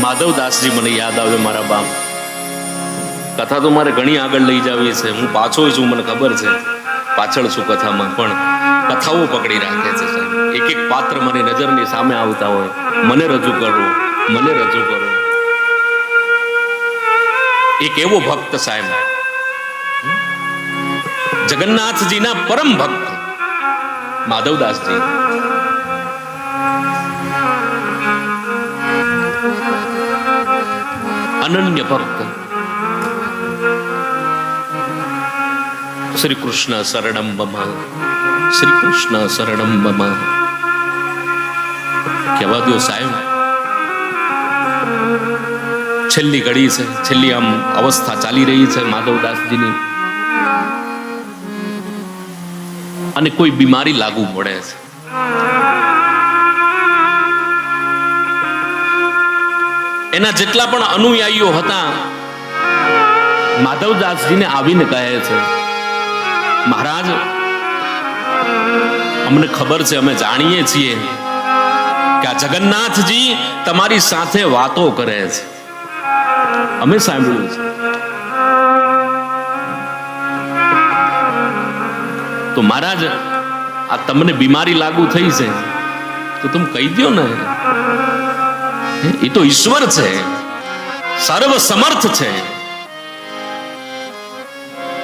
માધવદાસજી મને યાદ આવે મારા બાપ. કથા તો મારે ઘણી આગળ લઈ જવી છે. હું પાછો છું, મને ખબર છે. પાછળ છું કથામાં, પણ કથાઓ પકડી રાખે છે એક એક પાત્ર મને નજરની સામે આવતા હોય. મને રજૂ કરો, મને રજૂ કરો. એક એવો ભક્ત સાહેબ. જગન્નાથજીના પરમ ભક્ત. માધવદાસજી. અનન્ય ભક્ત શ્રી કૃષ્ણ શરણમ મમ શ્રી કૃષ્ણ શરણમ મમ કહેવા દો સાહેબ છેલ્લી ઘડી છે છેલ્લી આમ અવસ્થા ચાલી રહી છે માધવદાસજીની અને કોઈ બીમારી લાગુ પડે છે એના જેટલા પણ અનુયાયીઓ હતા, માધવદાસજીને આવીને કહે છે, મહારાજ, અમને ખબર છે, અમે જાણીએ છીએ કે આ જગન્નાથજી તમારી સાથે વાતો કરે છે. અમે સાંભળ્યું છે. તો મહારાજ, આ તમને બીમારી લાગુ થઈ છે, તો તમે કહી દો ને. એ તો ઈશ્વર છે. સર્વ સમર્થ છે.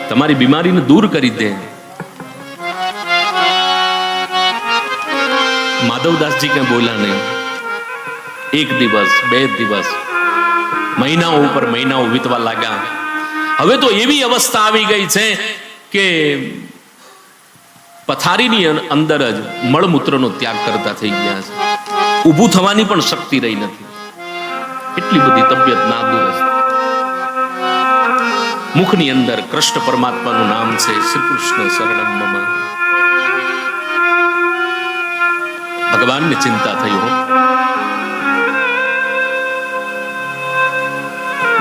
તમારી બીમારીને દૂર કરી દે. માધવદાસજી કઈ બોલ્યા નહીં એક દિવસ, બે દિવસ, મહિનાઓ ઉપર મહિનાઓ વીતવા લાગ્યા. હવે તો એવી અવસ્થા આવી ગઈ છે કે પથારીની અંદર જ મળમૂત્રનો ત્યાગ કરતા થઈ ગયા છે. ઊભું થવાની પણ શક્તિ રહી નથી. એટલી બધી તબિયત નાદુરસ્ત મુખની અંદર કૃષ્ણ પરમાત્માનું નામ છે શ્રી કૃષ્ણ શરણમ ભગવાનને ચિંતા થઈ હો.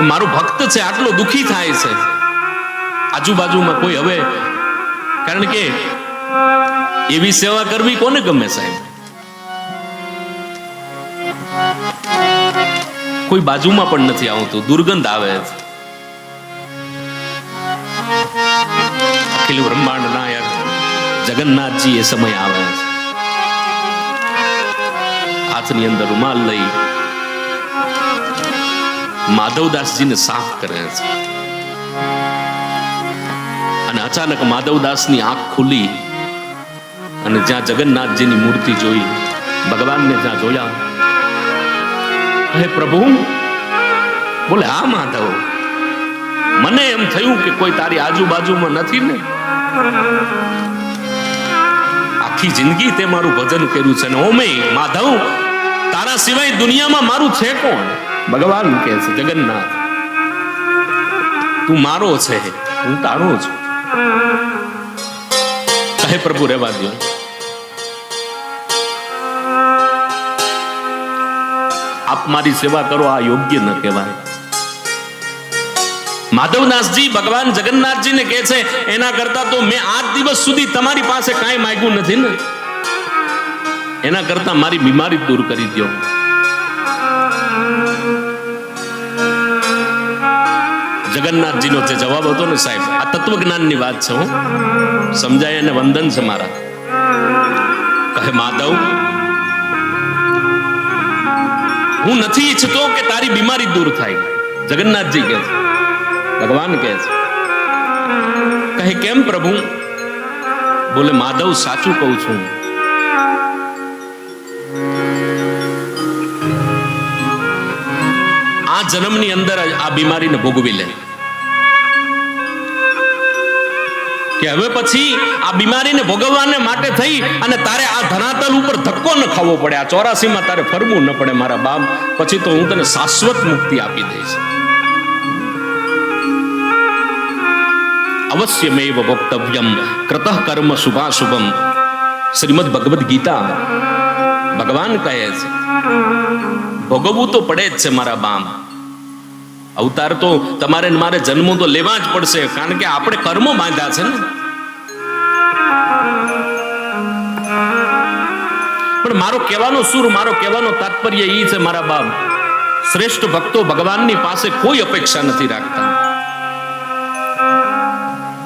મારો ભક્ત છે, આટલો દુખી થાય છે. આજુબાજુમાં કોઈ હવે, કારણ કે એવી સેવા કરવી કોને ગમે સાહેબ? કોઈ બાજુમાં પણ નથી આવતું. દુર્ગંધ આવે. અખિલ બ્રહ્માંડ નાયક જગન્નાથજી એ સમય આવે. હાથની અંદર રૂમાલ લઈ માધવદાસજીને સાફ કરે છે. અને અચાનક માધવદાસની આંખ ખુલી અને જ્યાં જગન્નાથજીની મૂર્તિ જોઈ, ભગવાનને જ્યાં જોયા હે પ્રભુ, બોલે, હા, માધવ, મને એમ થયું કે કોઈ તારી આજુબાજુમાં નથી ને? આખી જિંદગી તે મારું ભજન કર્યું છે ને ઓમે માધવ, તારા સિવાય દુનિયામાં મારું છે કોણ? ભગવાન કે છે, જગન્નાથ, તું મારો છે, હું તારો છું. કહે પ્રભુ, રહેવા દો આપ મારી સેવા કરો, આ યોગ્ય ન કહેવાય. માધવદાસજી ભગવાન જગન્નાથજીને કહે છે, એના કરતા તો મેં આજ દિવસ સુધી તમારી પાસે કાંઈ માંગ્યું નથી ને. એના કરતા મારી બીમારી દૂર કરી દો જગન્નાથજીનો જે જવાબ હતો ને સાહેબ, આ તત્વજ્ઞાનની વાત છે હું. સમજાય અને વંદન છે મારા. કહે, માધવ હું નથી ઈચ્છતો કે તારી બીમારી દૂર થાય. જગન્નાથજી કહે છે, ભગવાન કહે છે. કહે, કેમ પ્રભુ? બોલે, માધવ, સાચું કહું છું. આ જન્મની અંદર આ બીમારીને ભોગવી લે. કે હવે પછી આ બીમારીને ભોગવવાને માટે થઈ અને તારે આ ધનાતલ ઉપર ધક્કો ન ખાવો પડે, આ ચોરાસીમાં તારે ફરવું ન પડે મારા બાપ. પછી તો હું તને શાશ્વત મુક્તિ આપી દઈશ. અવશ્યમેવ વક્તવ્યમ કૃત કર્મ શુભાશુભમ. શ્રીમદ ભગવદ્ ગીતા ભગવાન કહે છે, ભોગવવું તો પડે જ છે મારા બામ અવતાર તો તમારે મારે જન્મો તો લેવા જ પડશે, કારણ કે આપણે કર્મો બાંધ્યા છે ને. પણ મારો કહેવાનો સુર, મારો કહેવાનો તાત્પર્ય એ છે, મારા બાપ. શ્રેષ્ઠ ભક્તો ભગવાનની પાસે કોઈ અપેક્ષા નથી રાખતા.